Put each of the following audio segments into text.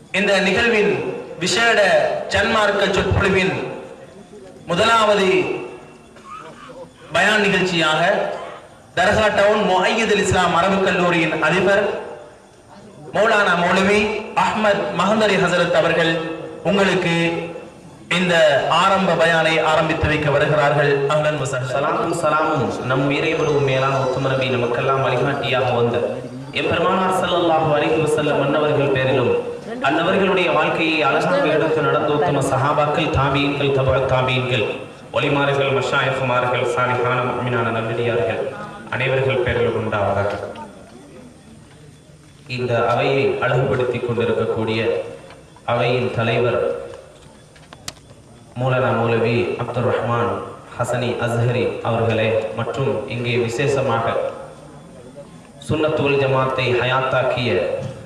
இந்த நிகழ்வின் விசேட சன்மார்க்க சொற்பொழிவின் முதலாவது பயான் நிகழ்ச்சியாக தர்கா டவுன் மொஹையதுல் இஸ்லாம் அரபு கல்லூரியின் அதிபர் மௌலானா மௌலவி அஹ்மத் மஹந்தரி ஹசரத் அவர்கள் உங்களுக்கு இந்த ஆரம்ப பயானை ஆரம்பித்து வைக்க வருகிறார்கள். அஹ்லன் வசஹ்லன். சலாத்தும் சலாமும் நம் இறைவரும் மேலான உத்தமரபி நமக்கெல்லாம் வழிகாட்டியாக வந்த எம்பெருமானார் ஸல்லல்லாஹு அலைஹி வஸல்லம் மன்னவர்கள் பேரிலும் அன்னவர்களுடைய வாழ்க்கையை அழகாக எடுத்து நடந்த உத்தம சஹாபாக்கள் தாபீன்கள் தபா தாபீன்கள் ஒலிமார்கள் மஷாயஃபுமார்கள் சாலிஹான முஃமினான நம்பிடியார்கள் அனைவர்கள் பேரிலும் உண்டாவதாக. இந்த அவையை அழகுபடுத்திக் கொண்டிருக்கக்கூடிய அவையின் தலைவர் மூலனா மௌலவி அப்துல் ரஹ்மான் ஹசனி அஸ்ஹரி அவர்களே மற்றும் இங்கே விசேஷமாக சுன்னத்துல் ஜமாத்தை ஹயாத்தாக்கிய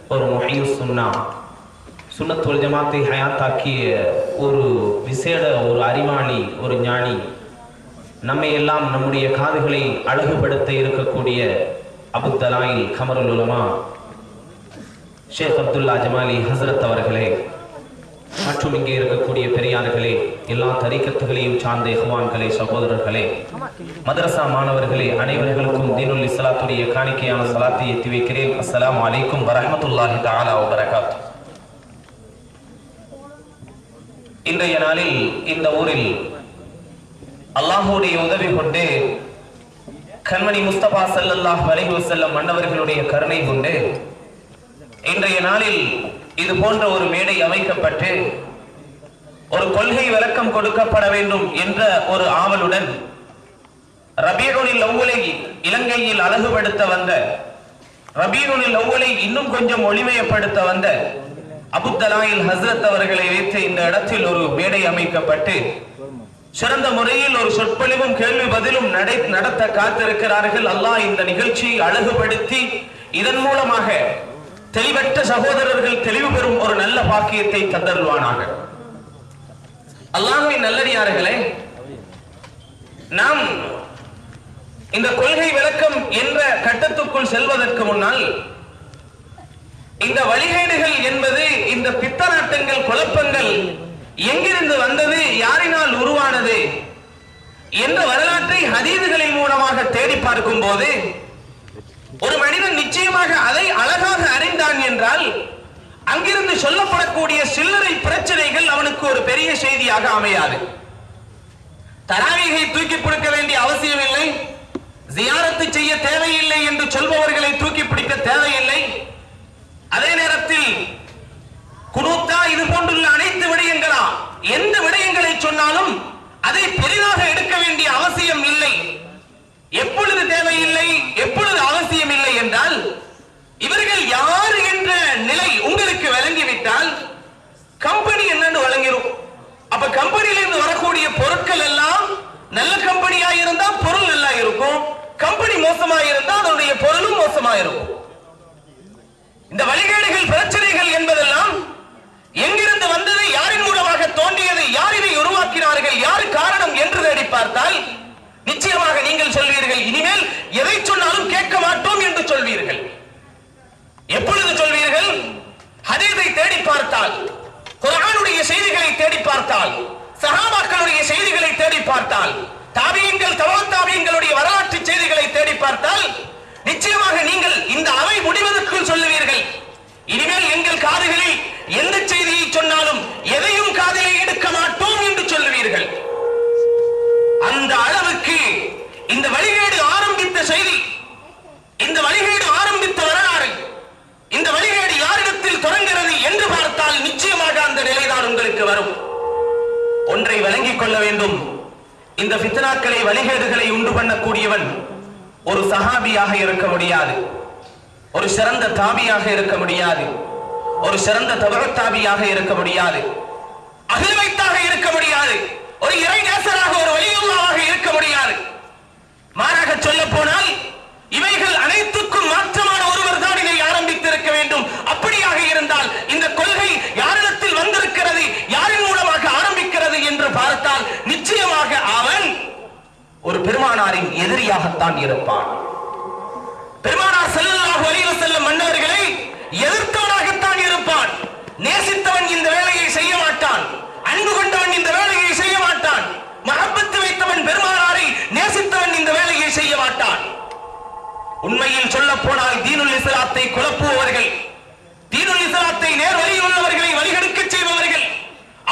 ஒரு முஹையு சுன்னா சுன்னத்துல் ஜமாத்தை ஹயாத்தாக்கிய ஒரு விசேட ஒரு அறிவாளி ஒரு ஞானி நம்மை எல்லாம் நம்முடைய காதுகளை அழகுபடுத்த இருக்கக்கூடிய அபுத்தலாயில் கமருல் உலமா ஷேக் அப்துல்லா ஜமாலி ஹசரத் அவர்களே மற்றும் இங்கே இருக்கக்கூடிய பெரியார்களே எல்லா தரிக்கத்துகளையும் சார்ந்த இஹ்வான்களே சகோதரர்களே மதரசா மாணவர்களே அனைவர்களுக்கும் தீனுல் இஸ்லாத்துடைய காணிக்கையான சலாத்தை எத்தி வைக்கிறேன். அஸ்லாம் அலைக்கும் வரமத்துல்லாஹி தாலா வபரகாத்து இன்றைய நாளில் இந்த ஊரில் அல்லாஹுடைய உதவி கொண்டு கண்மணி முஸ்தபா செல்லல்லாஹ் வலைகு செல்லும் மன்னவர்களுடைய கருணை கொண்டு இன்றைய நாளில் இது போன்ற ஒரு மேடை அமைக்கப்பட்டு ஒரு கொள்கை விளக்கம் கொடுக்கப்பட வேண்டும் என்ற ஒரு ஆவலுடன் ரபீருனில் அவ்வளை இலங்கையில் அழகுபடுத்த வந்த ரபீருனில் லவ்வுலை இன்னும் கொஞ்சம் ஒளிமயப்படுத்த வந்த அபுத்தலாயில் ஹசரத் அவர்களை வைத்து இந்த இடத்தில் ஒரு மேடை அமைக்கப்பட்டு சிறந்த முறையில் ஒரு சொற்பொழிவும் கேள்வி பதிலும் நடை நடத்த காத்திருக்கிறார்கள். அல்லாஹ் இந்த நிகழ்ச்சியை அழகுபடுத்தி இதன் மூலமாக தெளிவற்ற சகோதரர்கள் தெளிவு பெறும் ஒரு நல்ல பாக்கியத்தை தந்தருவானாக அல்லாஹ்வின் நல்லடியார்களே நாம் இந்த கொள்கை விளக்கம் என்ற கட்டத்துக்குள் செல்வதற்கு முன்னால் இந்த வழிகேடுகள் என்பது இந்த பித்தநாட்டங்கள் குழப்பங்கள் எங்கிருந்து வந்தது யாரினால் உருவானது என்ற வரலாற்றை ஹதீதுகளின் மூலமாக தேடி பார்க்கும் போது ஒரு மனிதன் நிச்சயமாக அதை அழகாக அறிந்தான் என்றால் அங்கிருந்து சொல்லப்படக்கூடிய சில்லறை பிரச்சனைகள் அவனுக்கு ஒரு பெரிய செய்தியாக அமையாது. தராவிகை தூக்கி பிடிக்க வேண்டிய அவசியம் இல்லை ஜியாரத்து செய்ய தேவையில்லை என்று சொல்பவர்களை தூக்கி பிடிக்க தேவையில்லை. அதே நேரத்தில் குனூத்தா இது போன்றுள்ள அனைத்து விடயங்களா? எந்த விடயங்களை சொன்னாலும் அதை பெரிதாக எடுக்க வேண்டிய அவசியம் இல்லை. எப்பொழுது தேவையில்லை எப்பொழுது அவசியம் இல்லை என்றால் இவர்கள் யார் என்ற நிலை உங்களுக்கு விளங்கிவிட்டால் கம்பெனி என்னன்னு வழங்கிடும் அப்ப கம்பெனியிலிருந்து வரக்கூடிய பொருட்கள் எல்லாம் நல்ல கம்பெனியா இருந்தா பொருள் நல்லா இருக்கும். கம்பெனி மோசமா இருந்தா அதனுடைய பொருளும் மோசமா இருக்கும் இந்த வழிகேடுகள் பிரச்சனைகள் என்பதெல்லாம் எங்கிருந்து வந்தது யாரின் மூலமாக தோன்றியது யார் இதை உருவாக்கினார்கள் யார் காரணம் என்று தேடி பார்த்தால் நிச்சயமாக நீங்கள் சொல்வீர்கள் இனிமேல் எதை சொன்னாலும் கேட்க மாட்டோம் என்று சொல்வீர்கள். எப்பொழுது சொல்வீர்கள்? ஹதீதை தேடி பார்த்தால் குரானுடைய செய்திகளை தேடி பார்த்தால் சஹாபாக்களுடைய செய்திகளை தேடி பார்த்தால் தாபியங்கள் தவா தாபியங்களுடைய வரலாற்று செய்திகளை தேடி பார்த்தால் நிச்சயமாக நீங்கள் இந்த அவை முடிவதற்குள் சொல்லுவீர்கள். இனிமேல் எங்கள் காதுகளில் எந்த செய்தியை சொன்னாலும் எதையும் காதிலே எடுக்க மாட்டோம் என்று சொல்லுவீர்கள். அந்த அளவுக்கு இந்த வழிகேடு ஆரம்பித்த செய்தி இந்த வழிகேடு ஆரம்பித்த வரலாறு இந்த வழிகேடு யாரிடத்தில் தொடங்குகிறது என்று பார்த்தால் நிச்சயமாக அந்த நிலைதான் உங்களுக்கு வரும். ஒன்றை விளங்கிக் கொள்ள வேண்டும். இந்த ஃபித்னாக்களை வழிகேடுகளை உண்டு பண்ணக்கூடியவன் ஒரு சஹாபியாக இருக்க முடியாது. ஒரு சிறந்த தாபியாக இருக்க முடியாது. ஒரு சிறந்த தவறத்தாபியாக இருக்க முடியாது. அகில்வைத்தாக இருக்க முடியாது. ஒரு இறை நேசராக ஒரு வலியுள்ளாவாக இருக்க முடியாது. மாறாக சொல்ல போனால் இவைகள் அனைத்துக்கும் மாற்றமான ஒருவர் தான் இதை ஆரம்பித்திருக்க வேண்டும். அப்படியாக இருந்தால் இந்த கொள்கை யாரிடத்தில் வந்திருக்கிறது யாரின் மூலமாக ஆரம்பிக்கிறது என்று பார்த்தால் நிச்சயமாக அவன் ஒரு பெருமானாரின் எதிரியாகத்தான் இருப்பான். பெருமானார் செல்லாக வழியில செல்லும் மன்னர்களை எதிர்த்தவனாகத்தான் இருப்பான். நேசித்தவன் இந்த வேலையை செய்ய மாட்டான். அன்பு கொண்டவன் இந்த வேலையை செய்ய மாட்டான். மரபுத்து வைத்தவன் பெருமானாரை நேசித்தவன் இந்த வேலையை செய்ய மாட்டான். உண்மையில் சொல்ல போனால் தீனுல் இஸ்லாத்தை குழப்புபவர்கள் தீனுல் இஸ்லாத்தை நேர் வழி உள்ளவர்களை வழிகெடுக்க செய்பவர்கள்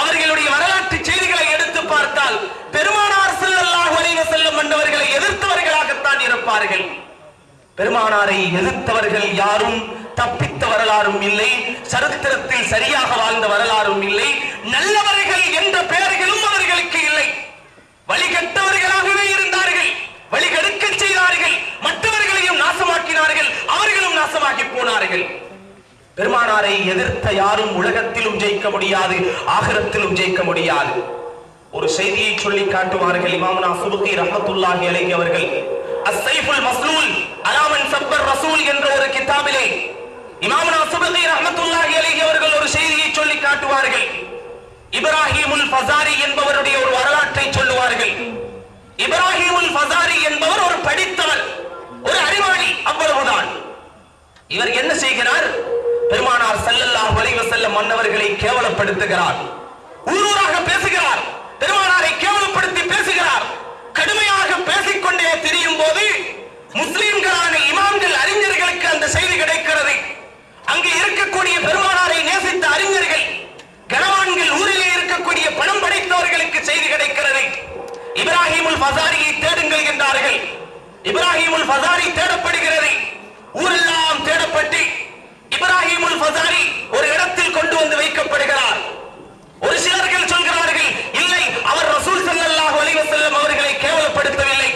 அவர்களுடைய வரலாற்று பார்த்தால் பெருமானார் ஸல்லல்லாஹு அலைஹி வஸல்லம் மன்னவர்களை எதிர்த்தவர்களாகத்தான் இருப்பார்கள். பெருமானாரை எதிர்த்தவர்கள் யாரும் தப்பித்த வரலாறும் இல்லை சரித்திரத்தில் சரியாக வாழ்ந்த வரலாறும் இல்லை நல்லவர்கள் என்ற பெயர்களும் அவர்களுக்கு இல்லை. வழிகட்டவர்களாகவே இருந்தார்கள் வழிகெடுக்க செய்தார்கள் மற்றவர்களையும் நாசமாக்கினார்கள் அவர்களும் நாசமாக்கி போனார்கள். பெருமானாரை எதிர்த்த யாரும் உலகத்திலும் ஜெயிக்க முடியாது ஆகரத்திலும் ஜெயிக்க முடியாது. ஒரு செய்தியை சொல்லி காட்டுவார்கள் இமாமுனா சுபுகி ரஹமத்துல்லாஹி அலைஹி அவர்கள். அஸ்ஸைஃபுல் மஸ்லூல் அலாமன் சப்பர் ரசூல் என்ற ஒரு கிதாபிலே இமாமுனா சுபுகி ரஹமத்துல்லாஹி அலைஹி அவர்கள் ஒரு செய்தியை சொல்லி காட்டுவார்கள். இப்ராஹிமுல் ஃபசாரி என்பவருடைய ஒரு வரலாற்றை சொல்லுவார்கள். இப்ராஹிமுல் ஃபசாரி என்பவர் ஒரு படித்தவர் ஒரு அறிவாளி அவ்வளவுதான். இவர் என்ன செய்கிறார்? பெருமானார் ஸல்லல்லாஹு வலிவ செல்ல மன்னவர்களை கேவலப்படுத்துகிறார். ஊரூராக பேசுகிறார். பெருமானாரை கேவலப்படுத்தி பேசுகிறார். கடுமையாக பேசிக்கொண்டே திரியும் போது முஸ்லிம்களான இமாம்கள் அறிஞர்களுக்கு அந்த செய்தி கிடைக்கிறது. அங்கு இருக்கக்கூடிய பெருமானாரை நேசித்த அறிஞர்கள் கனவான்கள் ஊரிலே இருக்கக்கூடிய பணம் படைத்தவர்களுக்கு செய்தி கிடைக்கிறது. இப்ராஹிமுல் பசாரியை தேடுங்கள் என்றார்கள். இப்ராஹிமுல் பசாரி தேடப்படுகிறது. ஊரெல்லாம் தேடப்பட்டு இப்ராஹிமுல் பசாரி ஒரு இடத்தில் கொண்டு வந்து வைக்கப்படுகிறார். ஒரு சிலர்கள் சொல்கிறார்கள் இல்லை அவர் ரசூல் ஸல்லல்லாஹு வலிவ செல்லும் அவர்களை கேவலப்படுத்தவில்லை.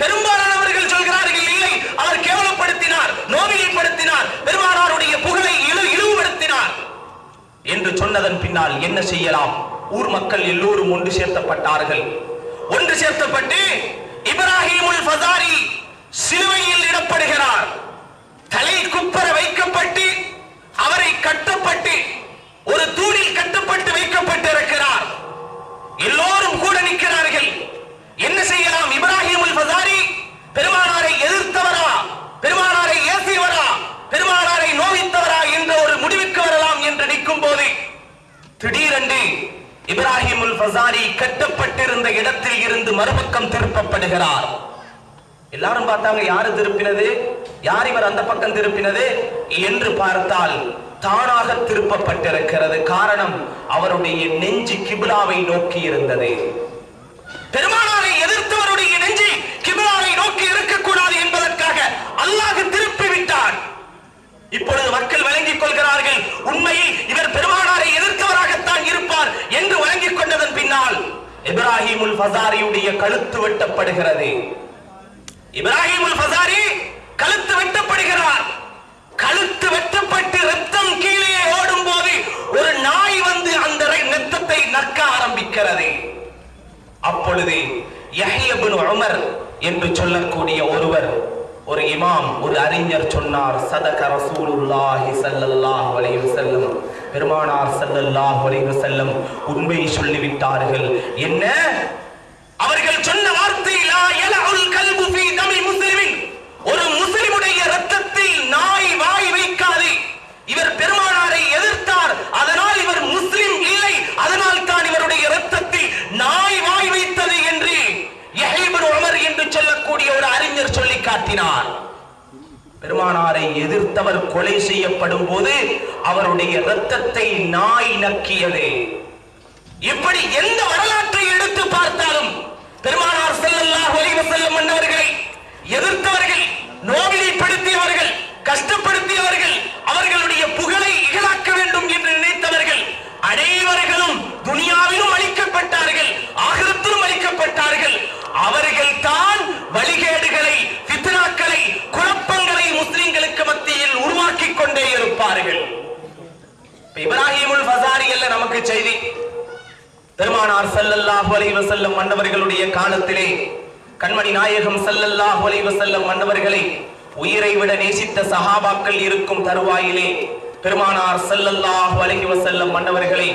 பெரும்பாலானவர்கள் சொல்கிறார்கள் இல்லை அவர் கேவலப்படுத்தினார் நோவிலைப்படுத்தினார் பெருமானாருடைய புகழை இழு இழிவுபடுத்தினார். என்று சொன்னதன் பின்னால் என்ன செய்யலாம்? ஊர் மக்கள் எல்லோரும் ஒன்று சேர்த்தப்பட்டார்கள். ஒன்று சேர்த்தப்பட்டு இப்ராஹிமுல் ஃபசாரி சிலுவையில் இடப்படுகிறார். தலை குப்பர வைக்கப்பட்டு அவரை கட்டப்பட்டு ஒரு தூணில் கட்டப்பட்டு வைக்கப்பட்டு இருக்கிறார் எல்லோரும் கூட நிற்கிறார்கள். என்ன செய்யலாம்? இப்ராஹிமுல் பசாரி பெருமானாரை எதிர்த்தவரா? பெருமானாரை ஏசியவரா? பெருமானாரை நோவித்தவரா என்ற ஒரு முடிவுக்கு வரலாம் என்று நிற்கும் போது திடீரென்று இப்ராஹிமுல் பசாரி கட்டப்பட்டிருந்த இடத்தில் இருந்து மறுபக்கம் திருப்பப்படுகிறார். எல்லாரும் பார்த்தாங்க யாரு திருப்பினது? யார் இவர் அந்த பக்கம் திருப்பினது? என்று பார்த்தால் தானாக திருப்பப்பட்டிருக்கிறது. காரணம் அவருடைய நெஞ்சு கிபிலாவை நோக்கி இருந்தது. பெருமானாரை எதிர்த்தவருடைய நெஞ்சு கிபிலாவை நோக்கி இருக்கக்கூடாது என்பதற்காக அல்லாஹ் திருப்பி விட்டான் இப்பொழுது மக்கள் வழங்கிக் கொள்கிறார்கள் உண்மையில் இவர் பெருமானாரை எதிர்த்தவராகத்தான் இருப்பார் என்று வழங்கிக் கொண்டதன் பின்னால் இப்ராஹிமுல் ஃபசாரியுடைய கழுத்து வெட்டப்படுகிறது. இப்ராஹிமுல் ஃபசாரி கழுத்து வெட்டப்படுகிறார். கழுத்து வெட்டப்பட்டு அப்பொழுது யஹ்ய உமர் என்று சொல்லக்கூடிய ஒருவர் ஒரு இமாம் ஒரு அறிஞர் சொன்னார் சதக ரசூலுல்லாஹி ஸல்லல்லாஹு அலைஹி வஸல்லம். பெருமானார் ஸல்லல்லாஹு அலைஹி வஸல்லம் உண்மை சொல்லிவிட்டார்கள். என்ன? அவர்கள் சொன்ன வார்த்தை லா யலஉல் கல்பு ஃபீ தமி முஸ்லிமின் ஒரு முஸ்லிமுடைய இரத்தத்தில் நாய் வாய் வைக்காது இவர் பெருமானாரை எதிர்த்தார் அதனால் இவர் முஸ்லிம் இல்லை அதனால் தான் இவருடைய இரத்தத்தில் நாய் வாய் வைத்தது என்று யஹீபுன் உமர் என்று சொல்லக்கூடிய ஒரு அறிஞர் சொல்லி காட்டினார். பெருமானாரை எதிர்த்தவர் கொலை செய்யப்படும் போது அவருடைய ரத்தத்தை நாய் நக்கியது. இப்படி எந்த வரலாற்றை எடுத்து பார்த்தாலும் பெருமானார் ஸல்லல்லாஹு ஒலிவு செல்லும் மன்னவர்களை எதிர்த்தவர்கள் நோவிலைப்படுத்தியவர்கள் கஷ்டப்படுத்தியவர்கள் அவர்களுடைய புகழை இகழாக்க வேண்டும் என்று நினைத்தவர்கள் அனைவர்களும் துனியாவிலும் அழிக்கப்பட்டார்கள் ஆகிரத்திலும் அழிக்கப்பட்டார்கள். அவர்கள் தான் வழிகேடுகளை பித்ராக்களை குழப்பங்களை முஸ்லிம்களுக்கு மத்தியில் உருவாக்கிக் கொண்டே இருப்பார்கள். இப்ராஹிமுல் ஃபசாரி அல்ல நமக்கு செய்தி. பெருமானார் ஸல்லல்லாஹு அலைஹி வஸல்லம் மன்னவர்களுடைய காலத்திலே கண்மணி நாயகம் ஸல்லல்லாஹு அலைஹி வஸல்லம் மன்னவர்களை உயிரை விட நேசித்த சஹாபாக்கள் இருக்கும் தருவாயிலே பெருமானார் ஸல்லல்லாஹு அலைஹி வஸல்லம் மன்னவர்களை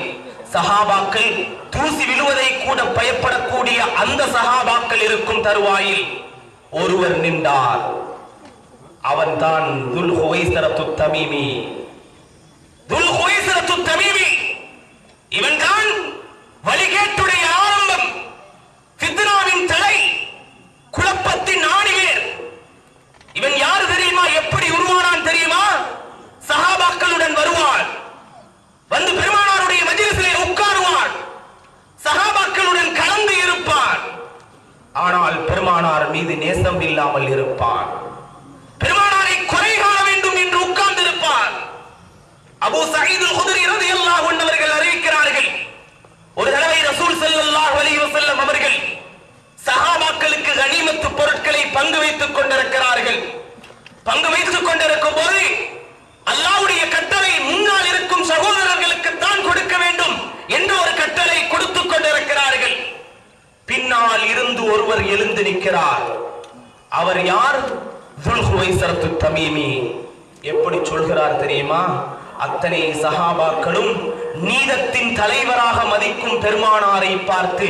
சஹாபாக்கள் தூசி விழுவதை கூட பயப்படக்கூடிய அந்த சகாபாக்கள் இருக்கும் தருவாயில் ஒருவர் நின்றார் அவன் தான் துல் ஹுவைசரத்து தமீமி துல் ஹுவைசரத்து இவன் தான் வழிகேட்டுடைய ஆரம்பம். சித்தனாவின் தலை குழப்பத்தின் ஆணிவேர். இவன் யாரு தெரியுமா? எப்படி உருவானான் தெரியுமா? சஹாபாக்களுடன் வருவான் வந்து பெருமான சகாபாக்களுடன் கலந்து இருப்பான். ஆனால் பெருமானார் மீது நேசம் இல்லாமல் இருப்பான். பெருமானாரை குறை காண வேண்டும் என்று உட்கார்ந்திருப்பான். அபு சயீது குதிரை இருந்து எல்லா கொண்டவர்கள் அறிவிக்கிறார்கள் ஒரு தடவை ரசூல் செல்லல்லாஹ் வலிவு செல்லும் அவர்கள் சகாபாக்களுக்கு கனிமத்து பொருட்களை பங்கு வைத்துக் கொண்டிருக்கிறார்கள். பங்கு வைத்துக் கொண்டிருக்கும் போது பின்னால் இருந்து ஒருவர் எழுந்து நிற்கிறார். அவர் யார்? துல்ஹுவைசரத்து தமீமி. எப்படி சொல்கிறார் தெரியுமா? அத்தனை சஹாபாக்களும் நீதத்தின் தலைவராக மதிக்கும் பெருமானாரை பார்த்து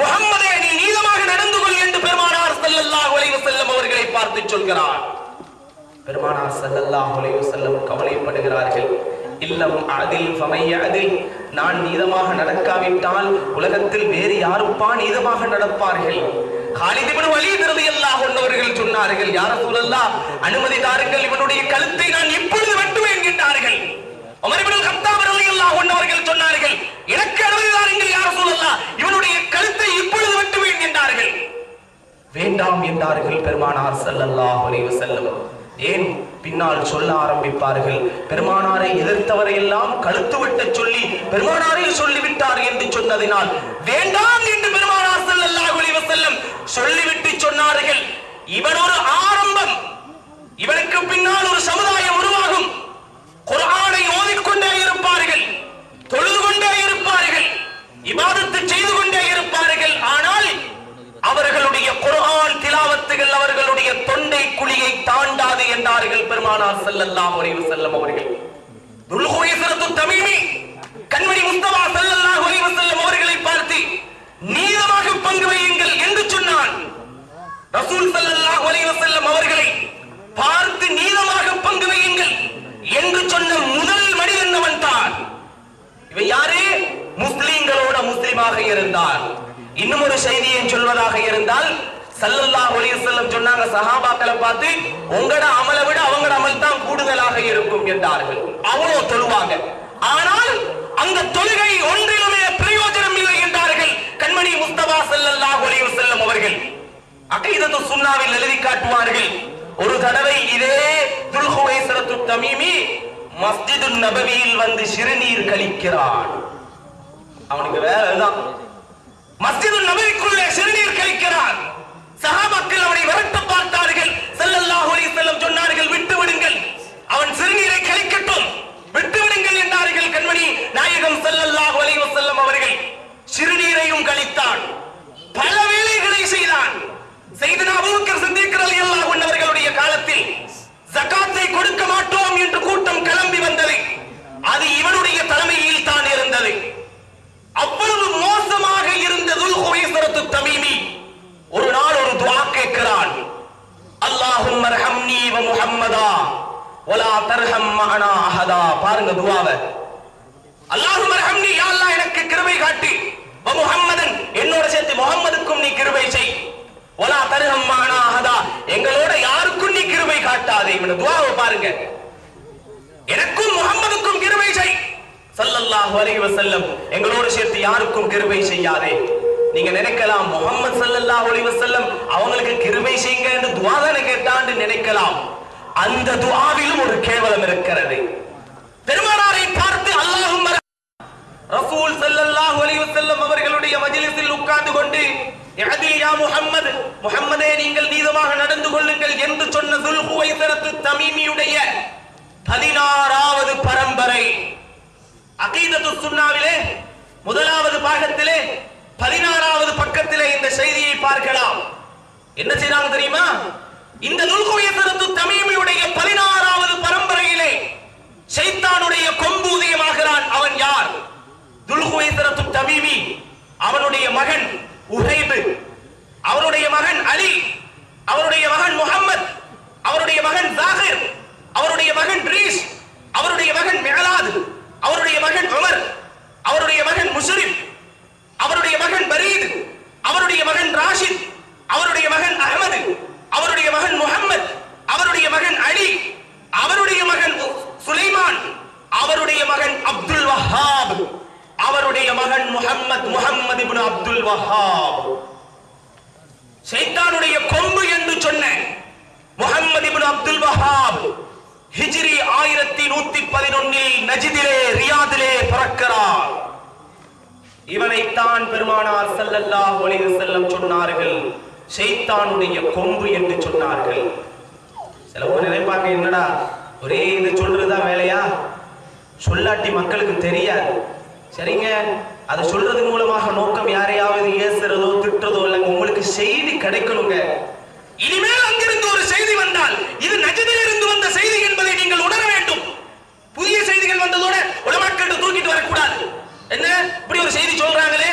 முகம்மதே நீ நீதமாக நடந்து கொள் என்று பெருமானார் ஸல்லல்லாஹு உலக செல்லும் அவர்களை பார்த்து சொல்கிறார். பெருமானார் ஸல்லல்லாஹு உலக செல்லும் கவலைப்படுகிறார்கள். இல்லம் அதில் அதில். நான் நீதமாக நடக்காவிட்டால் உலகத்தில் வேறு யாருப்பா நீதமாக நடப்பார்கள்? காலித் வழி வலீத் எல்லா கொண்டவர்கள் சொன்னார்கள் யார சூழல்லா அனுமதி தாருங்கள் இவனுடைய கழுத்தை நான் இப்பொழுது வெட்டுவேன் என்கின்றார்கள் உமர் இப்னு கத்தாப் கொண்டவர்கள் சொன்னார்கள் எனக்கு அனுமதி தாருங்கள் யார சூழல்லா இவனுடைய கழுத்தை இப்பொழுது வெட்டுவேன் என்றார்கள் வேண்டாம் என்றார்கள் பெருமானார் ஸல்லல்லாஹு அலைஹி வஸல்லம். ஏன்? பின்னால் சொல்ல ஆரம்பிப்பார்கள். பெருமானாரை எதிர்த்தவரை எல்லாம் கழுத்து விட்டு சொல்லி பெருமானாரை சொல்லிவிட்டார் என்று சொன்னதினால் வேண்டாம் என்று பெருமானார் ஸல்லல்லாஹு செல்லும் சொல்லிவிட்டு சொன்னார்கள். இவன் ஒரு ஆரம்பம். இவனுக்கு பின்னால் ஒரு சமுதாயம் உருவாகும். குரானை ஓதிக்கொண்டே இருப்பார்கள். தொழுது கொண்டே இருப்பார்கள். இவாதத்தை செய்து கொண்டே அவர்களுடைய குரான் திலாவத்துகள் அவர்களுடைய தொண்டை குழியை தாண்டாது என்றார்கள் பெருமானார் செல்லல்லாம் ஒரே செல்லம் அவர்கள். துல்ஹுவைஸரத்து கண்மணி முஸ்தவா செல்லல்லாம் ஒரே வஸல்லம் அவர்களை பார்த்து நீதமாக பங்கு வையுங்கள் என்று சொன்னான் ரசூல் ஸல்லல்லாஹு அலைஹி வஸல்லம் அவர்களை பார்த்து நீதமாக பங்கு வையுங்கள் என்று சொன்ன முதல் மனிதன் அவன் தான் இவன் யாரு முஸ்லிம்களோட முஸ்லிமாக இருந்தார் இன்னும் ஒரு செய்தியை சொல்வதாக இருந்தால் ஸல்லல்லாஹு அலைஹி வஸல்லம் சொன்னாங்க சஹாபாக்களை பார்த்து உங்களோட அமலை விட அவங்களோட அமல் தான் கூடுதலாக இருக்கும் என்றார்கள் அவ்வளோ தொழுவாங்க ஆனால் அந்த தொழுகை ஒன்றிலுமே பிரயோஜனம் இல்லை என்றார்கள் கண்மணி முஸ்தபா ஸல்லல்லாஹு அலைஹி வஸல்லம் அவர்கள் அகைதத்து சுன்னாவில் எழுதி காட்டுவார்கள் ஒரு தடவை இதே துல்ஹுவைசரத்து தமீமி மஸ்ஜிது நபவியில் வந்து சிறுநீர் கழிக்கிறான் அவனுக்கு வேற அதுதான் மஸ்ஜிது நபவிக்குள்ளே சிறுநீர் கழிக்கிறான் சஹாபாக்கள் அவனை விரட்ட பார்த்தார்கள் ஸல்லல்லாஹு அலைஹி வஸல்லம் சொன்னார்கள் விட்டு விடுங்கள் அவன் சிறுநீரை கழிக்கட்டும் விட்டு விடுங்கள் என்றார்கள் கண்மணி நாயகம் ஸல்லல்லாஹு அலைஹி வஸல்லம் அவர்கள் அளித்தான் பல வேலைகளை செய்தான். செய்தனா அபூக்கர் சித்திக் ரலியல்லாஹு அன்ஹு அவர்களுடைய காலத்தில் ஜகாத்தை கொடுக்க மாட்டோம் என்று கூட்டம் கிளம்பி வந்தது. அது இவனுடைய தலைமையில் தான் இருந்தது. அவ்வளவு மோசமாக இருந்த துல்ஹுவைசரத்து தமீமி ஒரு நாள் ஒரு துவா கேட்கிறான். அல்லாஹும் ரஹம்னி வ முஹம்மதா வலா தர்ஹம் மகனா அஹதா. பாருங்க துஆவை அல்லாஹும்ம ரஹம்னி யா அல்லாஹ் எனக்கு கிருபை காட்டி. முகம்மதன் என்னோட சேர்த்து முகம்மதுக்கும் நீ கிருபை செய். ஒலா தர்ஹம் மஅனா எங்களோட யாருக்கும் நீ கிருபை காட்டாதே. இவன துவாவை பாருங்க. எனக்கும் முகம்மதுக்கும் கிருபை செய். சல்லல்லாஹு அலைஹி வஸல்லம் எங்களோட சேர்த்து யாருக்கும் கிருபை செய்யாதே. நீங்க நினைக்கலாம் முகமது சல்லல்லாஹு அலைஹி வஸல்லம் அவங்களுக்கு கிருபை செய்யுங்க என்று துவா தானே கேட்டான்னு நினைக்கலாம். அந்த துவாவிலும் ஒரு கேவலம் இருக்கிறது. பெருமானாரை பார்த்து ரசூல் சல்லல்லாஹு அலைஹி வஸல்லம் அவர்களுடைய மஜ்லிஸில் உட்கார்ந்து கொண்டு இஅதில் யா முஹம்மது முஹம்மதே நீங்கள் நீதமாக நடந்து கொள்ளுங்கள் என்று சொன்ன துல்ஹுவைசரத்து தமீமியுடைய பதினாறாவது பரம்பரை. அகீதத்து சுன்னாவிலே முதலாவது பாகத்திலே பதினாறாவது பக்கத்திலே இந்த செய்தியை பார்க்கலாம். என்ன செய்றாங்க தெரியுமா? இந்த நுல்குயத்திற்கு தமீமியுடைய பதினாறாவது பரம்பரையிலே சைத்தானுடைய கொம்பு உதயமாகிறான் அவன் யார் துல்குவைசரத்து தமீமி அவனுடைய மகன் உஹைபு அவருடைய மகன் அலி அவருடைய மகன் முஹம்மத் அவருடைய மகன் ஜாகிர் அவருடைய மகன் ரீஸ் அவருடைய மகன் மிகலாத் அவருடைய மகன் உமர் அவருடைய மகன் முஸ்ரிப் அவருடைய மகன் பரீத் அவருடைய மகன் ராஷித் அவருடைய மகன் அஹமது அவருடைய மகன் முஹம்மத் அவருடைய மகன் அலி அவருடைய மகன் சுலைமான் அவருடைய மகன் அப்துல் வஹாப் அவருடைய மகன் முஹம்மத் முஹம்மது இப்னு அப்துல் வஹாப் ஷைத்தானுடைய கொம்பு என்று சொன்ன முஹம்மது இப்னு அப்துல் வஹாப் ஹிஜ்ரி ஆயிரத்தி நூத்தி பதினொன்னில் நஜிதிலே ரியாதிலே பிறக்கிறார் இவனைத்தான் பெருமானார் ஸல்லல்லாஹு அலைஹி சொன்னார்கள் செய்தானுடைய கொம்பு என்று சொன்னார்கள். சில பேர் நினைப்பாங்க என்னடா ஒரே இது சொல்றதுதான் வேலையா? சொல்லாட்டி மக்களுக்கு தெரியாது. சரிங்க அதை சொல்றது மூலமாக நோக்கம் யாரையாவது ஏசுறதோ திட்டுறதோ இல்லைங்க உங்களுக்கு செய்தி கிடைக்கணுங்க. இனிமேல் அங்கிருந்து ஒரு செய்தி வந்தால் இது நஜதில் இருந்து வந்த செய்தி என்பதை நீங்கள் உணர வேண்டும். புதிய செய்திகள் வந்ததோட உலமாக்கிட்ட தூக்கிட்டு வரக்கூடாது. என்ன? இப்படி ஒரு செய்தி சொல்றாங்களே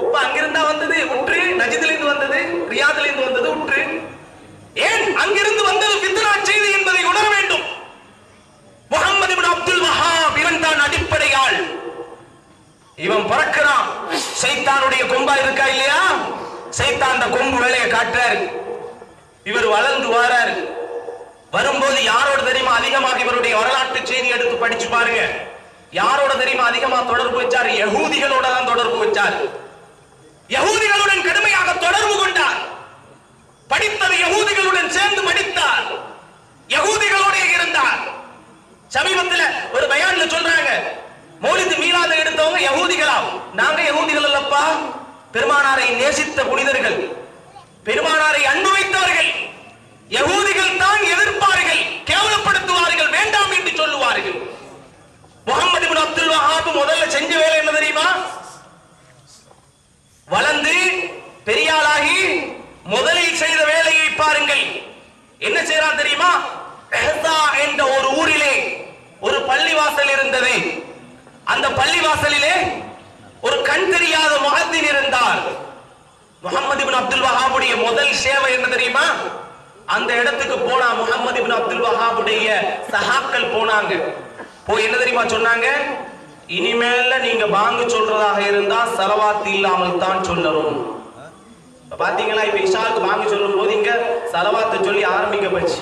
உப்பு அங்கிருந்தா வந்தது உற்று நஜதிலிருந்து வந்தது ரியாதிலிருந்து வந்தது உற்று. ஏன் அங்கிருந்து வந்தது பித்ரா செய்தி என்பதை உணர வேண்டும்? முகமது அப்துல் வஹாப் இவன் தான் அடிப்படையால் இவன் பறக்கிறான். சைத்தானுடைய கொம்பா இருக்கா இல்லையா? சைத்தான் அந்த கொம்பு வேலையை காட்டுறாரு. இவர் வளர்ந்து வாராரு. வரும்போது யாரோட தெரியுமா அதிகமாக இவருடைய வரலாற்று செய்தி எடுத்து படிச்சு பாருங்க. யாரோட தெரியுமா அதிகமா தொடர்பு வச்சார்? யகூதிகளோட தான் தொடர்பு வச்சார். யகூதிகளுடன் கடுமையாக தொடர்பு கொண்டார். படித்தது யகூதிகளுடன் சேர்ந்து படித்தார் யகூதிகளோட இருந்தார். சமீபத்தில் ஒரு பயான்ல சொல்றாங்க மோலிந்து மீளாத எடுத்தவங்க யகூதிகளாம். நாங்க யகூதிகள் அல்லப்பா. பெருமானாரை நேசித்த புனிதர்கள். பெருமானாரை அன்பு வைத்தவர்கள் யகூதிகள் தான் எதிர்ப்பார்கள் கேவலப்படுத்துவார்கள் வேண்டாம் என்று சொல்லுவார்கள். முகமது அப்துல் வஹாப் முதல்ல செஞ்ச வேலை என்ன தெரியுமா? வளர்ந்து பெரியாளாகி முதலில் செய்த வேலையை பாருங்கள். என்ன செய்யறான் தெரியுமா? என்ற ஒரு ஊரிலே ஒரு பள்ளிவாசல் இருந்தது. அந்த பள்ளிவாசலிலே ஒரு கண் தெரியாத முகத்தில் இருந்தார். முகமது இப்னு அப்துல் வஹாபுடைய முதல் சேவை என்ன தெரியுமா? அந்த இடத்துக்கு போனா முகமது இப்னு அப்துல் வஹாபுடைய சஹாக்கள் போனாங்க. போய் என்ன தெரியுமா சொன்னாங்க? இனிமேல நீங்க பாங்கு சொல்றதாக இருந்தா சலவாத்து இல்லாமல் தான் சொல்லணும். பாத்தீங்களா இப்ப இஷாவுக்கு வாங்கி சொல்லும் போது இங்க சலவாத்தை சொல்லி போச்சு.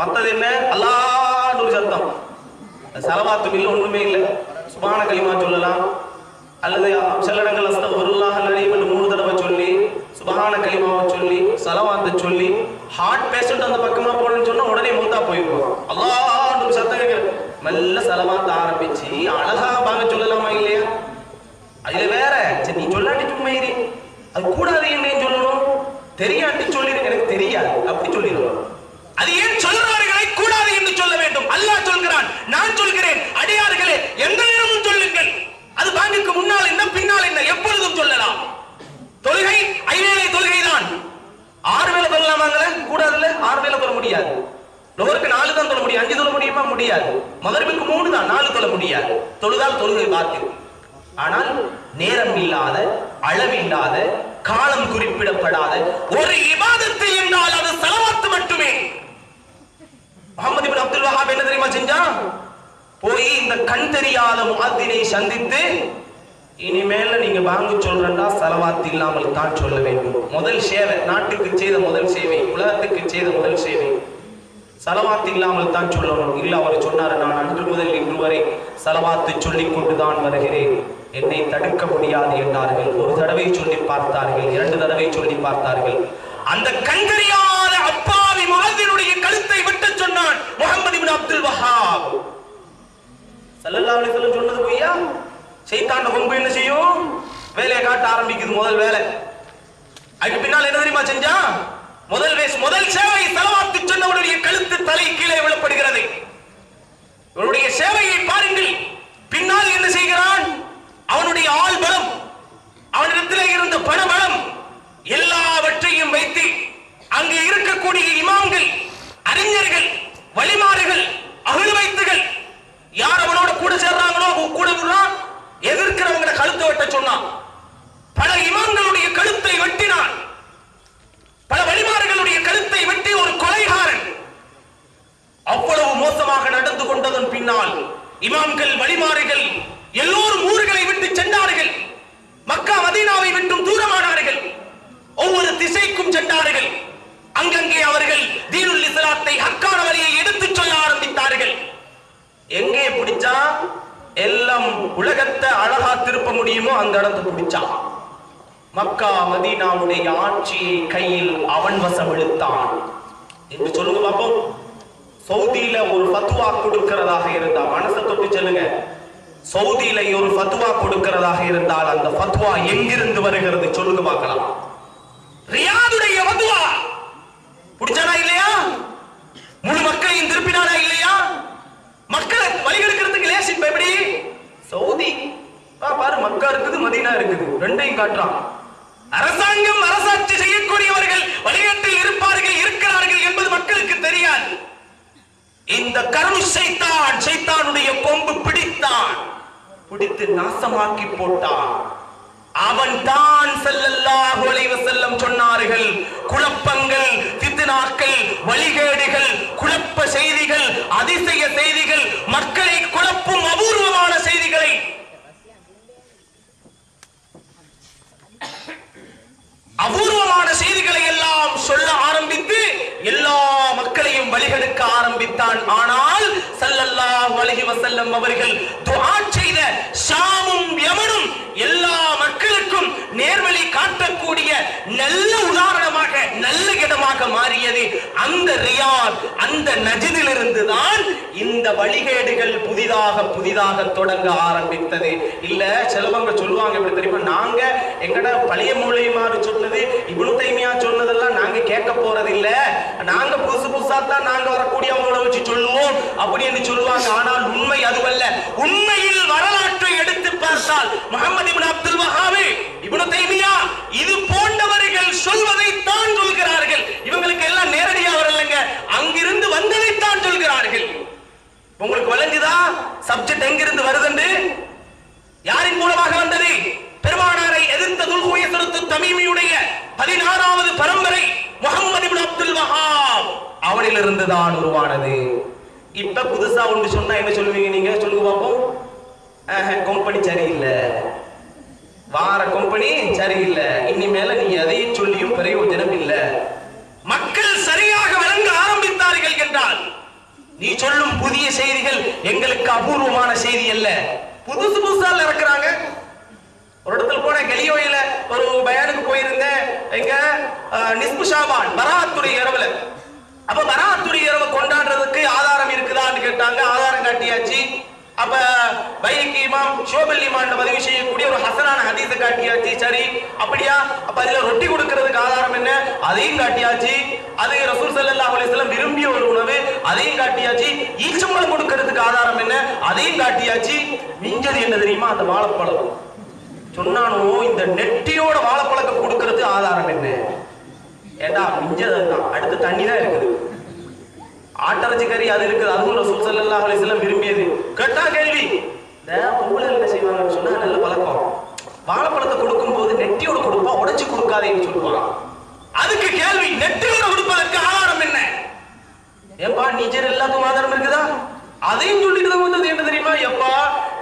மத்தது என்ன? அல்லாஹ்னு ஒரு சத்தம். சலவாத்து இல்லை ஒண்ணுமே இல்லை. சுபான களிமா சொல்லலாம். அல்லது சில இடங்கள் அஸ்தகுருல்லாஹ் அலீம் என்று மூணு தடவை சொல்லி சுபஹான கலிமாவை சொல்லி சலவாத்தை சொல்லி ஹார்ட் பேஷண்ட் அந்த பக்கமா போனேன்னு சொன்னா உடனே மூத்தா போயிருக்கும் அல்லாஹ் சத்தம் கேட்கிறேன் மெல்ல சலவாத்த ஆரம்பிச்சு அழகா பாங்க சொல்லலாமா இல்லையா? அதுல வேற சரி நீ சொல்லாட்டி சும்மா இரு. அது கூடாது என்னையும் சொல்லணும். தெரியாட்டி சொல்லிடு எனக்கு தெரியாது. அப்படி சொல்லிடுவோம். அது ஏன் சொல்லுறவர்களை கூடாது என்று சொல்ல வேண்டும்? அல்லாஹ் சொல்கிறான் நான் சொல்கிறேன் அடியார்களே எந்த நேரமும் சொல்லுங்கள். அது பாங்குக்கு முன்னால் என்ன பின்னால் என்ன எப்பொழுதும் சொல்லலாம். தொழுகை ஐவேளை தொழுகை தான் ஆறு வேலை தொழலாமாங்கள? கூடாதுல ஆறு வேலை தொழ முடியாது. லோருக்கு நாலு தான் தொழ முடியும் அஞ்சு தொழ முடியுமா? முடியாது. மகரிபுக்கு மூணு தான் நாலு தொழ முடியாது. தொழுதால் தொழுகை பாத்தியம் ஆனால் நேரம் இல்லாத அளவில்லாத காலம் குறிப்பிடப்படாத ஒரு இபாதத்தை என்றால் அது செலவாத்து மட்டுமே. முகமது பின் அப்துல் வஹாப் என்ன தெரியுமா செஞ்சா போய் இந்த கண் தெரியாத முகத்தினை சந்தித்து இனிமேல நீங்க வாங்க சொல்றா செலவாத்து இல்லாமல் தான் சொல்ல வேண்டும். முதல் சேவை நாட்டுக்கு செய்த முதல் சேவை உலகத்துக்கு செய்த முதல் சேவை. சலவாத்து இல்லாமல் தான் சொல்லணும். இல்ல அவர் சொன்னார் நான் அன்று முதல் இன்று வரை சலவாத்து சொல்லிக் கொண்டுதான் வருகிறேன். என்னை தடுக்க முடியாது என்றார்கள். ஒரு தடவை சொல்லி பார்த்தார்கள் இரண்டு தடவை சொல்லி பார்த்தார்கள். அந்த கண்கறியாத அப்பாவி முகத்தினுடைய கழுத்தை விட்டு சொன்னான் முகமது இப்னு அப்துல் வஹாப். ஸல்லல்லாஹு அலைஹி சொன்னது பொய்யா? சைத்தாண்ட கொம்பு என்ன செய்யும்? வேலையை காட்ட ஆரம்பிக்குது முதல் வேலை. அதுக்கு பின்னால் என்ன தெரியுமா செஞ்சா முதல் வேஸ் முதல் சேவை தலவாத்து சொன்னவனுடைய கழுத்து தலை கீழே விழப்படுகிறது. இவனுடைய சேவையை பாருங்கள். பின்னால் என்ன செய்கிறான்? அவனுடைய ஆள் பலம் அவனிடத்தில் இருந்த பண பலம் எல்லாவற்றையும் வைத்து அங்கே இருக்கக்கூடிய இமாம்கள் அறிஞர்கள் வழிமாறுகள் அகழ் வைத்துகள் யார் அவனோட கூட சேர்றாங்களோ அவங்க கூட விடுறான் எதிர்க்கிறவங்களை கழுத்தை வெட்ட சொன்னான் பல இமாம்களுடைய கழுத்தை வெட்டினான் பல வழிமாறுகளுடைய கழுத்தை வெட்டி ஒரு கொலைகாரன் அவ்வளவு மோசமாக நடந்து கொண்டதன் பின்னால் இமாம்கள் வழிமாறுகள் எல்லோரும் ஊர்களை விட்டு சென்றார்கள் மக்கா மதீனாவை விட்டும் தூரமானார்கள் ஒவ்வொரு திசைக்கும் சென்றார்கள் அங்கங்கே அவர்கள் தீனுல் இஸ்லாத்தை ஹக்கான வழியை எடுத்துச் சொல்ல ஆரம்பித்தார்கள் எங்கே பிடிச்சா எல்லாம் உலகத்தை அழகா திருப்ப முடியுமோ அந்த இடத்தை பிடிச்சா மக்கா மதீனாவுடைய ஆட்சியை கையில் அவன் வசம் இழுத்தான் என்று சொல்லுங்க பாப்போம் சவுதியில ஒரு ஃபத்வா கொடுக்கிறதாக இருந்தா மனசை தொட்டு சொல்லுங்க சவுதியில ஒரு ஃபத்வா கொடுக்கிறதாக இருந்தால் அந்த ஃபத்வா எங்கிருந்து வருகிறது சொல்லுங்க பார்க்கலாம். ரியாதுடைய ஃபத்வா. புடிச்சானா இல்லையா? முழு மக்களையும் திருப்பினானா இல்லையா? மக்களை வழிகெடுக்கிறதுக்கு லேசி இப்ப எப்படி? சவுதி. மக்கா இருக்குது மதீனா இருக்குது. ரெண்டையும் காட்டுறான். அரசாங்கம் அரசாட்சி செய்யக்கூடியவர்கள் வழிகாட்டில் இருப்பார்கள் இருக்கிறார்கள் என்பது மக்களுக்கு தெரியாது. இந்த கருணு சைத்தான் சைத்தானுடைய கொம்பு பிடித்தான். பிடித்து நாசமாக்கி போட்டான். அவன் தான் ஸல்லல்லாஹு அலைஹி வஸல்லம் சொன்னார்கள் குழப்பங்கள் ஃபித்னாக்கள் வழிகேடுகள் குழப்ப செய்திகள் அதிசய செய்திகள் மக்களை குழப்பும் அபூர்வமான செய்திகளை. அபூர்வமான செய்திகளை எல்லாம் சொல்ல ஆரம்பித்து எல்லா மக்களையும் வழிகெடுக்க ஆரம்பித்தான். ஆனால் அலஹி வசல்லம் அவர்கள் துஆ செய்த ஷாமும் யமனும் எல்லா மக்களுக்கும் நேர்வழி காட்டக்கூடிய நல்ல உதாரணமாக நல்ல இடமாக மாறியது அந்த ரியாத் அந்த நஜிதிலிருந்து தான் இந்த வழிகேடுகள் புதிதாக புதிதாக தொடங்க ஆரம்பித்தது. இல்ல சிலவங்க சொல்லுவாங்க இப்படி தெரியுமா? நாங்க எங்கட பழைய மூலியமாறு சொன்னது இவ்வளவு தைமையா சொன்னதெல்லாம் நாங்க கேட்க போறது இல்ல நாங்க புதுசு புதுசா தான் நாங்க வரக்கூடியவங்கள வச்சு சொல்லுவோம் அப்படின்னு சொல்லுவாங்க. ஆனால் உண்மை அதுவல்ல. உண்மையில் வரலாற்றை எடுத்து பார்த்தால் முகமது இப்னு அப்துல் வஹாபி இப்னு தைமியா இது போன்றவர்கள் சொல்வதை தான் சொல்கிறார்கள். இவங்களுக்கு எல்லாம் நேரடியா வரலங்க அங்கிருந்து வந்ததை தான் சொல்கிறார்கள். உங்களுக்கு வழங்குதா? சப்ஜெக்ட் எங்கிருந்து வருதுண்டு? யாரின் மூலமாக வந்தது? பெருமானாரை எதிர்த்த துல்குயசரத்து தமிமியுடைய பதினாறாவது பரம்பரை முகமது அப்துல் வஹாப். அவனிலிருந்து தான் உருவானது. இப்ப புதுசா ஒன்று சொன்னா என்ன சொல்லுவீங்க நீங்க? சொல்லுங்க பார்ப்போம் கம்பெனி சரியில்லை. வார கம்பெனி சரியில்லை. இனிமேல நீ எதையும் சொல்லியும் பிரயோஜனம் இல்லை. மக்கள் சரியாக விளங்க ஆரம்பித்தார்கள் என்றால் நீ சொல்லும் புதிய செய்திகள் எங்களுக்கு அபூர்வமான செய்தி அல்ல. புதுசு புதுசா இறக்குறாங்க. ஒரு இடத்துல போன கெலியோயில ஒரு பயானுக்கு போயிருந்தேன். எங்க அஹ், நிஸ்பு ஷாபான் பராத்துடைய இரவுல. அப்ப பராத்துடைய இரவு கொண்டாடுறதுக்கு ஆதாரம் இருக்குதான்னு கேட்டாங்க. ஆதாரம் காட்டியாச்சு. அப்ப பைக்கு இமாம் ஷோபல் இமான் பதிவு செய்யக்கூடிய ஒரு ஹசனான ஹதீஸை காட்டியாச்சு. சரி அப்படியா? அப்ப அதுல ரொட்டி கொடுக்கறதுக்கு ஆதாரம் என்ன? அதையும் காட்டியாச்சு. அது ரசூல் சல்லா அலிஸ்லாம் விரும்பிய ஒரு உணவு. அதையும் காட்டியாச்சு. ஈச்சம்பளம் கொடுக்கறதுக்கு ஆதாரம் என்ன? அதையும் காட்டியாச்சு. மிஞ்சது என்ன தெரியுமா? அந்த வாழைப்பழம். சொன்னானோ இந்த நெட்டியோட வாழைப்பழத்தை கொடுக்கறது ஆதாரம் என்ன? ஏண்டா மிஞ்சது தான் அடுத்து தண்ணி தான் இருக்குது. ஆட்டரச்சி கறி அது இருக்குது. அதுவும் ரசூல் சல்லா அலிஸ்லாம் விரும்பியது. கேட்டா கேள்வி. இந்த பொம்பளை என்ன செய்வாங்கன்னு சொன்னா நல்ல பழக்கம். வாழைப்பழத்தை கொடுக்கும் போது நெட்டியோட கொடுப்பா உடைச்சு கொடுக்காதேன்னு சொல்லுவான் அதுக்கு கேள்வி நெட்டியோட கொடுப்பதற்கு ஆதாரம் என்ன? ஏப்பா நீச்சர் எல்லாத்துக்கும் ஆதாரம் இருக்குதா? அதையும் சொல்லிட்டு தான் வந்தது என்ன தெரியுமா? எப்பா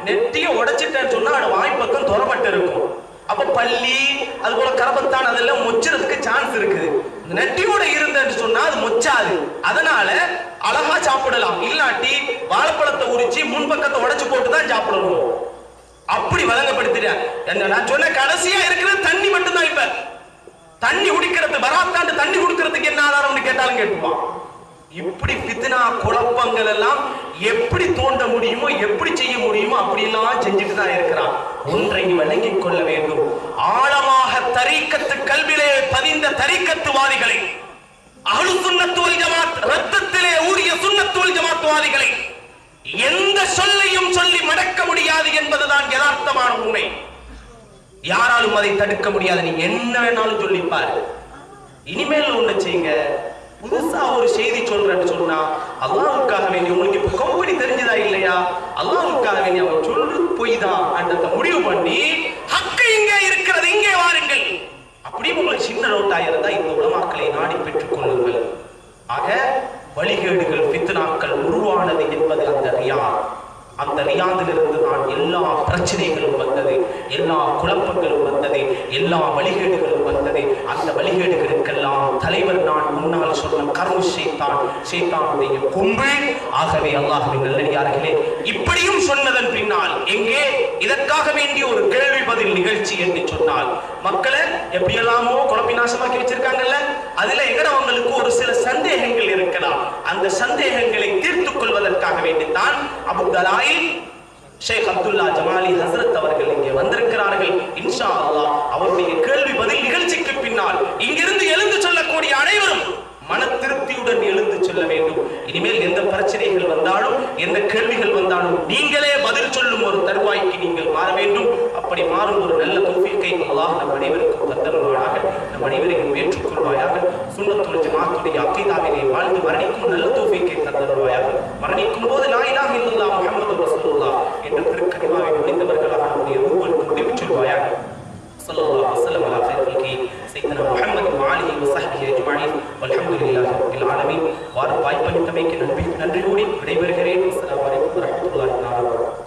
நெட்டியை உடைச்சிட்டேன்னு சொன்னா அது வாய்ப்பக்கம் துறப்பட்டு இருக்கும். அப்ப பள்ளி அது போல கரபத்தான் அதெல்லாம் மொச்சுறதுக்கு சான்ஸ் இருக்குது. நெட்டியோட இருந்தன்னு சொன்னா அது மொச்சாது. அதனால அழகா சாப்பிடலாம். இல்லாட்டி வாழைப்பழத்தை உரிச்சு முன்பக்கத்தை உடைச்சு போட்டு தான் சாப்பிடணும். அப்படி வழங்கப்படுத்திட்டேன் என்ன நான் சொன்ன கடைசியா இருக்கிறது தண்ணி மட்டும்தான் இப்ப. தண்ணி குடிக்கிறது வராத்தாண்டு தண்ணி குடிக்கிறதுக்கு என்ன ஆதாரம்னு கேட்டாலும் கேட்டுப்பான். இப்படி பித்னா குழப்பங்கள் எல்லாம் எப்படி தோண்ட முடியுமோ எப்படி செய்ய முடியுமோ அப்படி எல்லாம் செஞ்சுட்டு தான் இருக்கிறான். ஒன்றை விளங்கிக் கொள்ள வேண்டும். ஆழமாக தரிக்கத்து கல்விலே பதிந்த தரிக்கத்துவாதிகளை. அஹ்லு சுன்னத்து ஜமாத் ரத்தத்திலே ஊறிய சுன்னத்து ஜமாத்துவாதிகளை. எந்த சொல்லையும் சொல்லி மடக்க முடியாது என்பதுதான் யதார்த்தமான உண்மை. யாராலும் அதை தடுக்க முடியாது. நீ என்ன வேணாலும் சொல்லிப்பார். இனிமேல் ஒண்ணு செய்யுங்க. புதுசா ஒரு செய்தி சொல்றேன்னு சொன்னா அல்லாவுக்காக வேண்டி உங்களுக்கு இப்ப கம்பெனி தெரிஞ்சதா இல்லையா? அல்லாவுக்காக வேண்டி அவன் சொல்றது பொய் தான் அந்த முடிவு பண்ணி ஹக்கு இங்கே இருக்கிறது இங்கே வாருங்கள். அப்படி உங்களுக்கு சின்ன நோட்டா இருந்தா இந்த உலமாக்களை நாடி பெற்றுக் கொள்ளுங்கள். ஆக வழிகேடுகள் பித்னாக்கள் உருவானது என்பது அந்த ரியா. அந்த ரியாதிலிருந்து தான் எல்லா பிரச்சனைகளும் வந்தது எல்லா குழப்பங்களும் வந்தது எல்லா வழிகேடுகளும் வந்தது. அந்த வழிகேடுகளுக்கு தலைவர் நான் முன்னால் சொன்ன கரு ஷைத்தான் ஷைத்தானுடைய கொம்பு ஆகவே அல்லாஹ்வின் நல்லடியார்களே. இப்படியும் சொன்னதன் பின்னால் எங்கே? இதற்காக வேண்டிய ஒரு கேள்வி பதில் நிகழ்ச்சி என்று சொன்னால் மக்களை எப்படியெல்லாமோ குழப்பி நாசமாக்கி வச்சிருக்காங்கல்ல? அதுல எங்கடவங்களுக்கு ஒரு சில சந்தேகங்கள் இருக்கலாம். அந்த சந்தேகங்களை தீர்த்துக் கொள்வதற்காக வேண்டித்தான் அபுதலாயில் ஷேக் அப்துல்லா ஜமாலி ஹசரத் அவர்கள் இங்கே வந்திருக்கிறார்கள். இன்ஷா அல்லா அவருடைய கேள்வி பதில் நிகழ்ச்சிக்கு பின்னால் இங்கிருந்து எழு மன திருப்தியுடன் எழுந்து செல்ல வேண்டும். இனிமேல் எந்த பிரச்சனைகள் வந்தாலும் எந்த கேள்விகள் வந்தாலும் நீங்களே பதில் சொல்லும் ஒரு தருவாய்க்கு நீங்கள் மாற வேண்டும். அப்படி மாறும் ஒரு நல்ல தொகுப்பிற்கை அல்லாஹ் நம் அனைவருக்கும் தந்தருவாயாக நம் அனைவரையும் ஏற்றுக்கொள்வாயாக. சுண்ணத்துல் ஜமாத்துடைய அக்கைதாவினை வாழ்ந்து மரணிக்கும் நல்ல தொகுப்பிற்கை தந்தருவாயாக மரணிக்கும் போது நாயிலாக இலாஹ முகமது முஹம்மது என்ற திருக்கணிவாவை முடிந்தவர்களாக நம்முடைய ரூபனுக்கு முடிவு சொல்வாயாக. صلى الله عليه وسلم على خير خلقه سيدنا محمد وآله وصحبه أجمعين. والحمد لله رب العالمين. வாரம் வாய்ப்பளித்தமைக்கு நன்றி நன்றியோடு விடைபெறுகிறேன் அஸ்லாம் வலைக்கம் வரமத்துல்லாஹி வபரகாத்துஹு